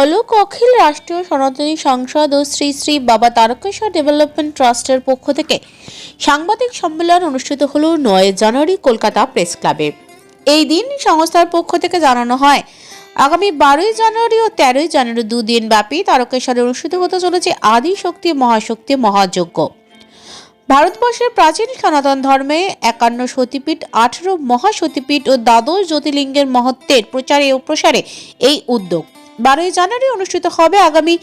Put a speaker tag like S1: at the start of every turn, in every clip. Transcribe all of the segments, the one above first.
S1: অলোক অখিল রাষ্ট্রীয় সনাতনী সংসদ ও শ্রী শ্রী বাবা তারকেশ্বর ডেভেলপমেন্ট ট্রাস্টের পক্ষ থেকে সাংবাদিক সম্মেলন অনুষ্ঠিত হল নয় জানুয়ারি কলকাতা প্রেস ক্লাবে। এই দিন সংস্থার পক্ষ থেকে জানানো হয়, আগামী বারোই জানুয়ারি ও তেরোই জানুয়ারি দুদিন ব্যাপী তারকেশ্বরে অনুষ্ঠিত হতে চলেছে আদি শক্তি মহাশক্তি মহাযজ্ঞ। ভারতবর্ষের প্রাচীন সনাতন ধর্মে একান্ন সতীপীঠ, আঠেরো মহাসতীপীঠ ও দ্বাদশ জ্যোতির্লিঙ্গের মহত্বের প্রচারে ও প্রসারে এই উদ্যোগ। বারোই জানুয়ারি অনুষ্ঠিত হবে আগামী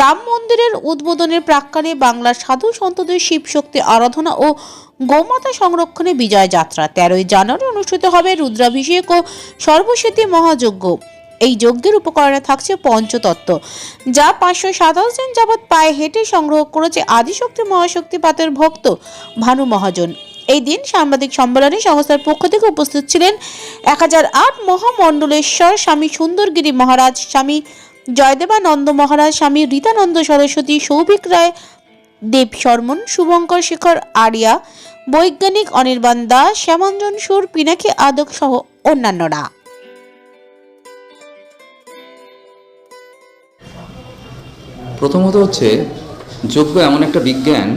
S1: রাম মন্দিরের উদ্বোধনের প্রাক্কালে বাংলার সাধু সন্তদের শিব শক্তি আরাধনা ও গোমাতা সংরক্ষণে বিজয় যাত্রা। তেরোই জানুয়ারি অনুষ্ঠিত হবে রুদ্রাভিষেক ও সর্বসিদ্ধি মহাযজ্ঞ। এই যজ্ঞের উপকরণে থাকছে পঞ্চতত্ত্ব, যা পাঁচশো সাতাশ দিন যাবৎ পায়ে হেঁটে সংগ্রহ করেছে আদিশক্তি মহাশক্তিপাতের ভক্ত ভানু মহাজন। এই দিন সাংবাদিক সম্মেলনে সংস্থার পক্ষ থেকে উপস্থিত ছিলেন এক হাজার আট মহামণ্ডলেশ্বর, স্বামী সুন্দরগিরি মহারাজ, স্বামী জয়দেবানন্দ মহারাজ, স্বামী রীতানন্দ সরস্বতী, সৌভিক রায়, দেব শর্মন, শুভঙ্কর শেখর আরিয়া, বৈজ্ঞানিক অনির্বাণ দাস, শ্যামঞ্জন সুর, পিনাকি আদক সহ অন্যান্যরা।
S2: প্রথমত হচ্ছে যজ্ঞ এমন একটা বিজ্ঞান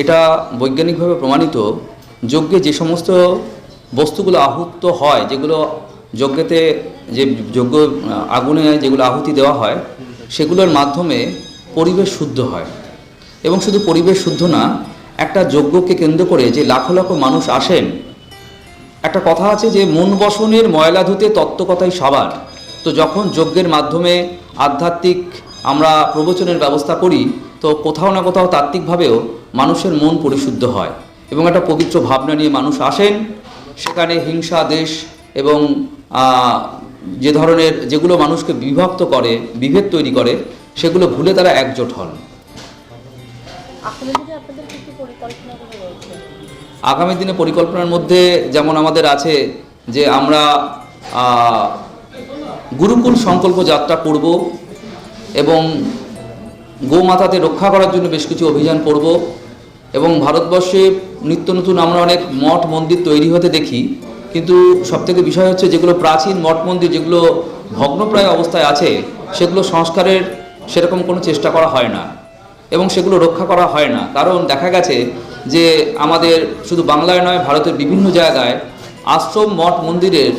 S2: এটা বৈজ্ঞানিকভাবে প্রমাণিত যজ্ঞে যে সমস্ত বস্তুগুলো আহুত হয়, যেগুলো যজ্ঞেতে যে যজ্ঞ আগুনে যেগুলো আহুতি দেওয়া হয়, সেগুলোর মাধ্যমে পরিবেশ শুদ্ধ হয়। এবং শুধু পরিবেশ শুদ্ধ না, একটা যজ্ঞকে কেন্দ্র করে যে লাখো লাখো মানুষ আসেন, একটা কথা আছে যে মন বসনের ময়লা ধুতে তত্ত্বকথাই সবার। তো যখন যজ্ঞের মাধ্যমে আধ্যাত্মিক আমরা প্রবচনের ব্যবস্থা করি, তো কোথাও না কোথাও তাত্ত্বিকভাবেও মানুষের মন পরিশুদ্ধ হয় এবং একটা পবিত্র ভাবনা নিয়ে মানুষ আসেন। সেখানে হিংসা দেশ এবং যে ধরনের যেগুলো মানুষকে বিভক্ত করে বিভেদ তৈরি করে সেগুলো ভুলে তারা একজোট হন। আগামী দিনে পরিকল্পনার মধ্যে যেমন আমাদের আছে যে আমরা গুরুকুল সংকল্প যাত্রা করব এবং গোমাতাতে রক্ষা করার জন্য বেশ কিছু অভিযান করব। এবং ভারতবর্ষে নিত্য নতুন আমরা অনেক মঠ মন্দির তৈরি হতে দেখি, কিন্তু সবথেকে বিষয় হচ্ছে যেগুলো প্রাচীন মঠ মন্দির, যেগুলো ভগ্নপ্রায় অবস্থায় আছে, সেগুলো সংস্কারের সেরকম কোনো চেষ্টা করা হয় না এবং সেগুলো রক্ষা করা হয় না। কারণ দেখা গেছে যে আমাদের শুধু বাংলায় নয়, ভারতের বিভিন্ন জায়গায় আশ্রম মঠ মন্দিরের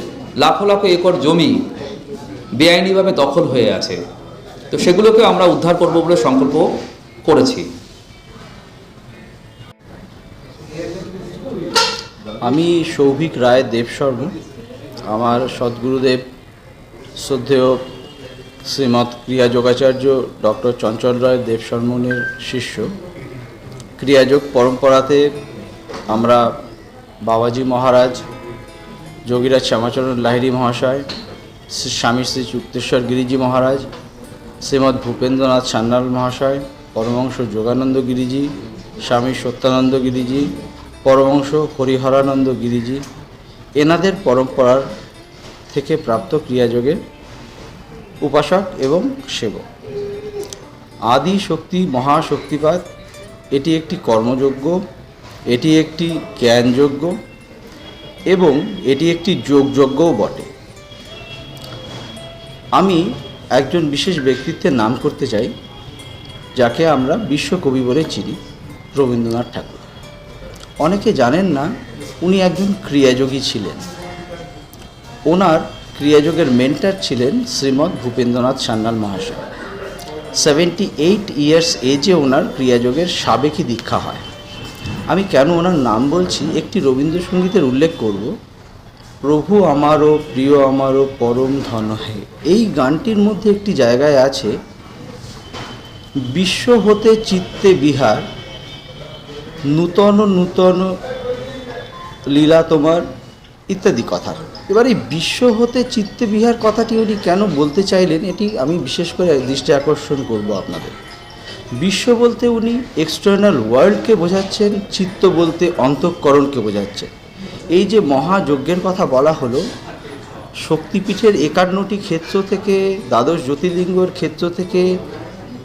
S2: লাখো লাখো একর জমি বেআইনিভাবে দখল হয়ে আছে। তো সেগুলোকে আমরা উদ্ধার করব বলে সংকল্প করেছি।
S3: আমি সৌভিক রায় দেবশর্ম। আমার সদ্গুরুদেব শ্রদ্ধেয় শ্রীমৎ ক্রিয়া যোগাচার্য ডক্টর চঞ্চল রায় দেবশর্মনের শিষ্য। ক্রিয়াযোগ পরম্পরাতে আমরা বাবাজি মহারাজ, যোগীরাজ শ্যামাচরণ লাহিড়ী মহাশয়, শ্রী স্বামী শ্রী চুক্তেশ্বর গিরিজি মহারাজ, শ্রীমৎ ভূপেন্দ্রনাথ সান্যাল মহাশয় পরমংশ যোগানন্দ গিরিজি, স্বামী সত্যানন্দ গিরিজি পরমংশ হরিহরানন্দ গিরিজি এনাদের পরম্পরার থেকে প্রাপ্ত ক্রিয়াযোগে উপাসক এবং সেবক। আদি শক্তি মহাশক্তিপাত, এটি একটি কর্মযোগ্য, এটি একটি জ্ঞানযোগ্য এবং এটি একটি যোগযজ্ঞও বটে। আমি একজন বিশেষ ব্যক্তিত্বের নাম করতে চাই, যাকে আমরা বিশ্বকবি বলে চিনি রবীন্দ্রনাথ ঠাকুর। অনেকে জানেন না, উনি একজন ক্রিয়াযোগী ছিলেন। ওনার ক্রিয়াযোগের মেন্টার ছিলেন শ্রীমৎ ভূপেন্দ্রনাথ সান্যাল মহাশয়। সেভেন্টি এইট ইয়ার্স এজে ওনার ক্রিয়াযোগের সাবেকি দীক্ষা হয়। আমি কেন ওনার নাম বলছি? একটি রবীন্দ্রসঙ্গীতের উল্লেখ করব। প্রভু আমারও, প্রিয় আমারও পরম ধন হে। এই গানটির মধ্যে একটি জায়গায় আছে, বিশ্ব হতে চিত্তে বিহার নূতন নূতন লীলা তোমার ইত্যাদি কথা এবার এই বিশ্ব হতে চিত্তে বিহার কথাটি উনি কেন বলতে চাইলেন, এটি আমি বিশেষ করে দৃষ্টি আকর্ষণ করব আপনাদের। বিশ্ব বলতে উনি এক্সটার্নাল ওয়ার্ল্ডকে বোঝাচ্ছেন, চিত্ত বলতে অন্তঃকরণকে বোঝাচ্ছেন। এই যে মহাযজ্ঞের কথা বলা হলো, শক্তিপীঠের একান্নটি ক্ষেত্র থেকে, দ্বাদশ জ্যোতির্লিঙ্গর ক্ষেত্র থেকে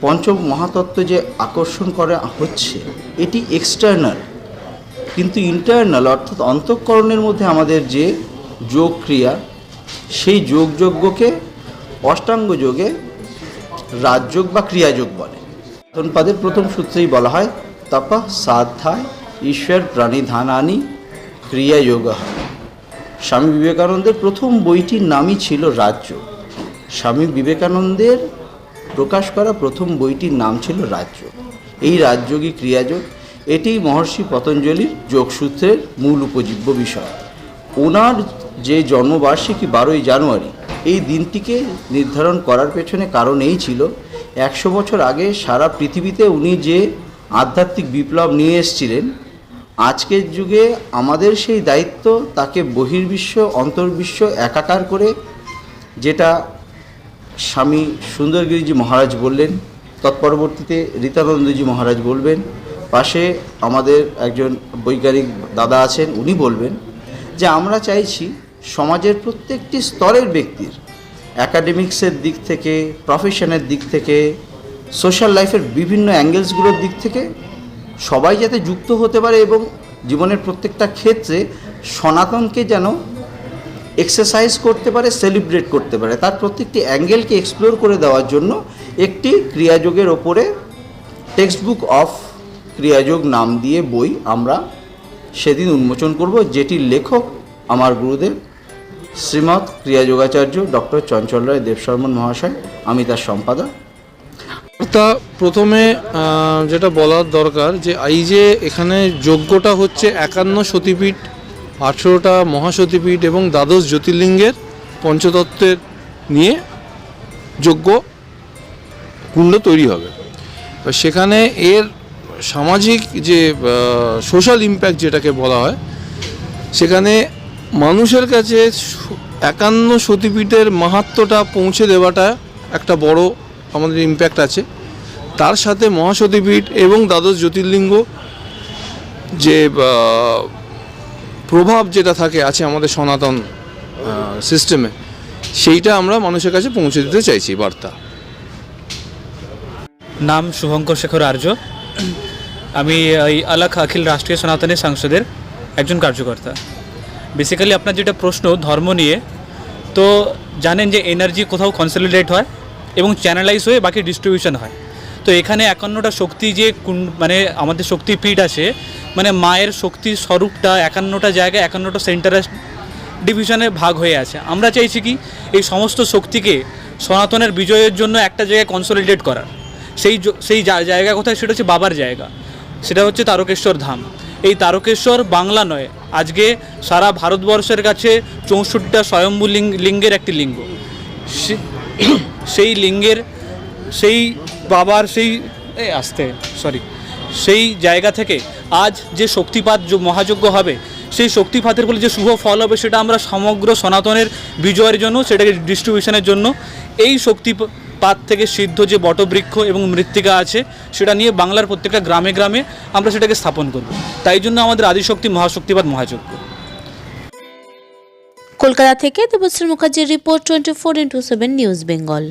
S3: পঞ্চম মহাতত্ত্ব যে আকর্ষণ করা হচ্ছে, এটি এক্সটার্নাল কিন্তু ইন্টারনাল অর্থাৎ অন্তঃকরণের মধ্যে আমাদের যে যোগ ক্রিয়া সেই যোগযজ্ঞকে অষ্টাঙ্গ যোগে রাজযোগ বা ক্রিয়াযোগ বলে। পাদের প্রথম সূত্রেই বলা হয়, তপ সাধ্যায় ঈশ্বর প্রাণিধানানি ক্রিয়াযোগ। স্বামী বিবেকানন্দের প্রথম বইটির নামই ছিল রাজ্য স্বামী বিবেকানন্দের প্রকাশ করা প্রথম বইটির নাম ছিল রাজ্য। এই রাজযোগী ক্রিয়াযোগ এটি মহর্ষি পতঞ্জলির যোগসূত্রের মূল উপজীব্য বিষয়। ওনার যে জন্মবার্ষিকী বারোই জানুয়ারি, এই দিনটিকে নির্ধারণ করার পেছনে কারণ এই ছিল, একশো বছর আগে সারা পৃথিবীতে উনি যে আধ্যাত্মিক বিপ্লব নিয়ে এসেছিলেন, আজকের যুগে আমাদের সেই দায়িত্ব তাকে বহির্বিশ্ব, অন্তর্বিশ্ব, একাকার করে, যেটা স্বামী সুন্দরগিরিজি মহারাজ বললেন, তৎপরবর্তীতে রীতানন্দজি মহারাজ বলবেন, পাশে আমাদের একজন বৈজ্ঞানিক দাদা আছেন, উনি বলবেন যে আমরা চাইছি সমাজের প্রত্যেকটি স্তরের ব্যক্তির অ্যাকাডেমিক্সের দিক থেকে প্রফেশনের দিক থেকে সোশ্যাল লাইফের বিভিন্ন অ্যাঙ্গেলসগুলোর দিক থেকে সবাই যাতে যুক্ত হতে পারে এবং জীবনের প্রত্যেকটা ক্ষেত্রে সনাতনকে যেন এক্সারসাইজ করতে পারে সেলিব্রেট করতে পারে। তার প্রত্যেকটি অ্যাঙ্গেলকে এক্সপ্লোর করে দেওয়ার জন্য একটি ক্রিয়াযোগের ওপরে টেক্সট বুক অফ ক্রিয়াযোগ নাম দিয়ে বই আমরা সেদিন উন্মোচন করব যেটির লেখক আমার গুরুদেব শ্রীমৎ ক্রিয়াযোগাচার্য ডক্টর চঞ্চল রায় দেবশর্মন মহাশয়, আমি তার সম্পাদক।
S4: তা প্রথমে যেটা বলার দরকার যে, এই যে এখানে যোগ্যটা হচ্ছে একান্ন সতীপীঠ আঠেরোটা মহাসতীপীঠ এবং দ্বাদশ জ্যোতির্লিঙ্গের পঞ্চতত্ত্বের নিয়ে যোগ্য কুণ্ড তৈরি হবে। সেখানে এর সামাজিক যে সোশ্যাল ইম্প্যাক্ট যেটাকে বলা হয়, সেখানে মানুষের কাছে একান্ন সতীপীঠের মাহাত্ম্যটা পৌঁছে দেওয়াটা একটা বড় আমাদের ইম্প্যাক্ট আছে। তার সাথে মহাসতীপীঠ এবং দ্বাদশ জ্যোতির্লিঙ্গ যে প্রভাব যেটা থাকে, আছে আমাদের সনাতন সিস্টেমে সেইটা আমরা মানুষের কাছে পৌঁছে দিতে চাইছি, বার্তা।
S5: নাম শুভঙ্কর শেখর আর্য। আমি এই আলাখ অখিল রাষ্ট্রীয় সনাতনী সাংসদের একজন কার্যকর্তা। বেসিক্যালি আপনার যেটা প্রশ্ন, ধর্ম নিয়ে, তো জানেন যে এনার্জি কোথাও কনসলিডেট হয় এবং চ্যানেলাইজ হয়ে বাকি ডিস্ট্রিবিউশন হয়। তো এখানে একান্নটা শক্তি যে মানে আমাদের শক্তিপীঠ আছে মানে মায়ের শক্তি স্বরূপটা একান্নটা জায়গায়, একান্নটা সেন্টারে ডিভিশনে ভাগ হয়ে আছে। আমরা চাইছি কি, এই সমস্ত শক্তিকে সনাতনের বিজয়ের জন্য একটা জায়গায় কনসলিডেট করার। সেই সেই জায়গা কোথায়? সেটা হচ্ছে বাবার জায়গা। সেটা হচ্ছে তারকেশ্বর ধাম। এই তারকেশ্বর বাংলা নয়, আজকে সারা ভারতবর্ষের কাছে চৌষট্টিটা স্বয়ম্ভু লিঙ্গের একটি লিঙ্গ। সেই লিঙ্গের, সেই বাবার সেই আসতে সরি সেই জায়গা থেকে আজ যে শক্তিপাত য- মহাযজ্ঞ হবে, সেই শক্তিপাতের ফলে যে শুভ ফল হবে সেটা আমরা সমগ্র সনাতনের বিজয়ের জন্য, সেটাকে ডিস্ট্রিবিউশনের জন্য, এই শক্তিপাত থেকে সিদ্ধ যে বটবৃক্ষ এবং মৃত্তিকা আছে, সেটা নিয়ে বাংলার প্রত্যেকটা গ্রামে গ্রামে আমরা সেটাকে স্থাপন করব। তাই জন্য আমাদের আদিশক্তি মহাশক্তিপাত মহাযজ্ঞ।
S1: কলকাতা থেকে দেবশ্রী মুখার্জির report twenty four into seven news Bengal